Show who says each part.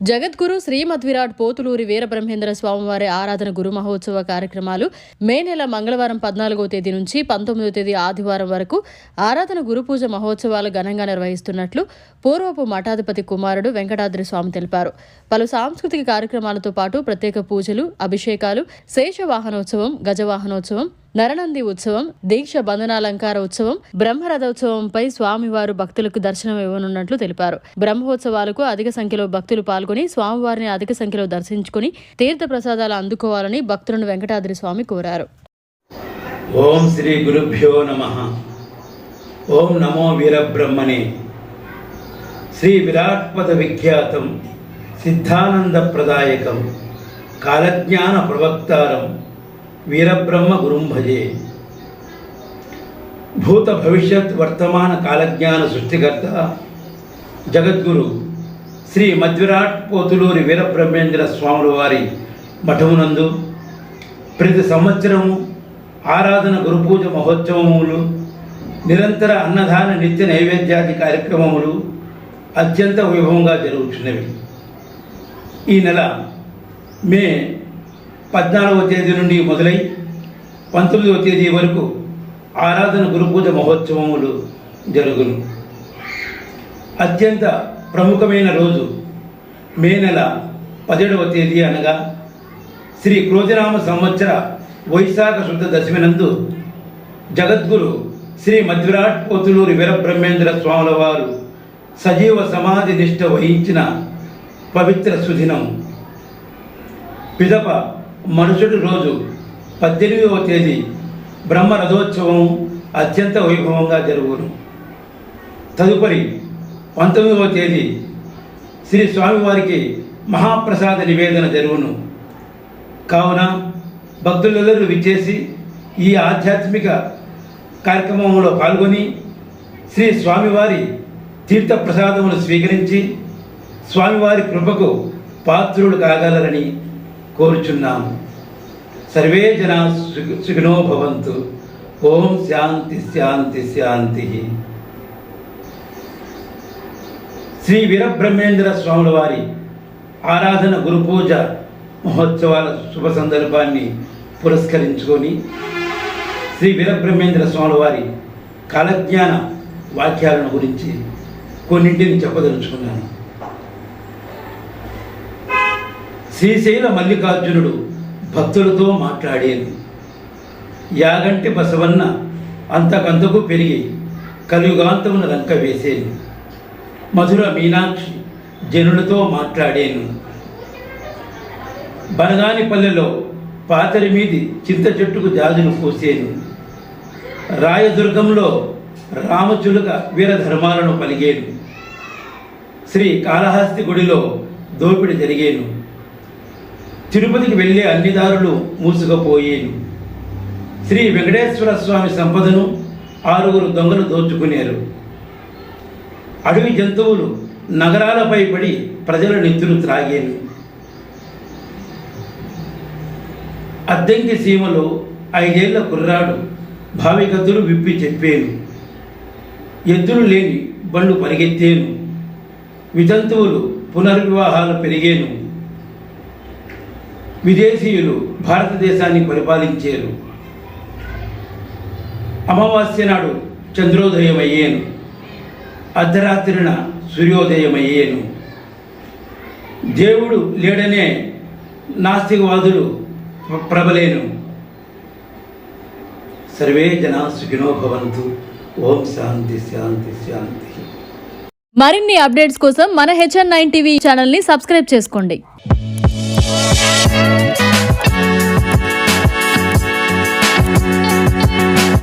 Speaker 1: జగద్గురు శ్రీమద్విరాట్ పోతులూరి వీరబ్రహ్మేంద్ర స్వామివారి ఆరాధన గురు మహోత్సవ కార్యక్రమాలు మే నెల మంగళవారం పద్నాలుగో తేదీ నుంచి పంతొమ్మిదో తేదీ ఆదివారం వరకు ఆరాధన గురు పూజ మహోత్సవాలు ఘనంగా నిర్వహిస్తున్నట్లు పూర్వపు మఠాధిపతి కుమారుడు వెంకటాద్రి స్వామి తెలిపారు. పలు సాంస్కృతిక కార్యక్రమాలతో పాటు ప్రత్యేక పూజలు అభిషేకాలు శేష వాహనోత్సవం గజవాహనోత్సవం నరనంది ఉత్సవం దీక్ష బంధనాలంకార ఉత్సవం బ్రహ్మరథోత్సవంపై స్వామివారు భక్తులకు దర్శనం ఇవ్వనున్నట్లు తెలిపారు. బ్రహ్మోత్సవాలకు అధిక సంఖ్యలో భక్తులు పాల్గొని స్వామివారిని అధిక సంఖ్యలో దర్శించుకుని తీర్థ ప్రసాదాలు అందుకోవాలని భక్తులను వెంకటాద్రి స్వామి కోరారు.
Speaker 2: ఓం శ్రీ గురుభ్యో నమ. ఓం నమో వీరబ్రహ్మణే. శ్రీ విరాట్పద విఖ్యాతం సిద్ధానందప్రదాయకం కాలజ్ఞాన ప్రవక్తారం. వీరబ్రహ్మ గురుం భజే భూత భవిష్యత్ వర్తమాన కాలజ్ఞాన సృష్టికర్త జగద్గురు శ్రీ మధ్విరాట్ పోతులూరి వీరబ్రహ్మేంద్ర స్వాముల వారి మఠమునందు ప్రతి సంవత్సరము ఆరాధన గురుపూజ మహోత్సవములు నిరంతర అన్నదాన నిత్య నైవేద్యాది కార్యక్రమములు అత్యంత వైభవంగా జరుగుతున్నవి ఈ నెల మే పద్నాలుగవ తేదీ నుండి మొదలై పంతొమ్మిదవ తేదీ వరకు ఆరాధన గురుపూజ మహోత్సవములు జరుగును. అత్యంత ప్రముఖమైన రోజు మే నెల పదిహేడవ తేదీ అనగా శ్రీ క్రోజనామ సంవత్సర వైశాఖ శుద్ధ దశమినందు జగద్గురు శ్రీ మధ్విరాట్ పోతులూరి వీరబ్రహ్మేంద్ర స్వాముల వారు సజీవ సమాధి నిష్ఠ వహించిన పవిత్ర సుదినం. పిదప మరుసటి రోజు పద్దెనిమిదవ తేదీ బ్రహ్మ రథోత్సవం అత్యంత వైభవంగా జరుగును. తదుపరి పంతొమ్మిదవ తేదీ శ్రీ స్వామివారికి మహాప్రసాద నివేదన జరుగును. కావున భక్తులందరూ విచ్చేసి ఈ ఆధ్యాత్మిక కార్యక్రమంలో పాల్గొని శ్రీ స్వామివారి తీర్థ ప్రసాదములు స్వీకరించి స్వామివారి కృపకు పాత్రులు కాగలరని కోరుచున్నాము. సర్వే జనా సుఖ- సుఖినో భవంతు. ఓం శాంతి శాంతి శాంతి. శ్రీ వీరబ్రహ్మేంద్ర స్వాముల వారి ఆరాధన గురు పూజ మహోత్సవాల శుభ సందర్భాన్ని పురస్కరించుకొని శ్రీ వీరబ్రహ్మేంద్ర స్వాముల వారి కాలజ్ఞాన వాక్యాలను గురించి కొన్నింటిని చెప్పదలుచుకున్నాను. శ్రీశైల మల్లికార్జునుడు భక్తులతో మాట్లాడేది. యాగంటి బసవన్న అంతకంతకు పెరిగి కలియుగాంతమున లంక వేసేను. మధుర మీనాక్షి జనులతో మాట్లాడేను. బనగానిపల్లెలో పాతరి మీది చింత చెట్టుకు జాజును కోసేను. రాయదుర్గంలో రామచులుక వీరధర్మాలను పలిగేను శ్రీ కాళహస్తి గుడిలో దోపిడి జరిగేను. తిరుపతికి వెళ్ళే అన్ని దారులు మూసుకుపోయేను శ్రీ వెంకటేశ్వర స్వామి సంపదను ఆరుగురు దొంగలు దోచుకునేరు. అడవి జంతువులు నగరాలపై పడి ప్రజల నెత్తులు త్రాగేను అద్దెంకి సీమలో ఐదేళ్ళ కుర్రాడు భావిగతులు విప్పి చెప్పేను. ఎద్దులు లేని బండ్లు పరిగెత్తేను. వితంతువులు పునర్వివాహాలు పెరిగేను. విదేశీయులు భారతదేశాన్ని పరిపాలించారు. అమావాస్య నాడు చంద్రోదయం అయ్యేను అర్ధరాత్రిన సూర్యోదయం అయ్యేను దేవుడు లేడనే నాస్తికవాదులు ప్రబలేను. సర్వే జనా సుఖినో భవంతు. ఓం శాంతి శాంతి శాంతి.
Speaker 1: మరిన్ని అప్డేట్స్ కోసం మన హెచ్ఎన్ నైన్ టీవీ ఛానల్ని సబ్స్క్రైబ్ చేసుకోండి. Thank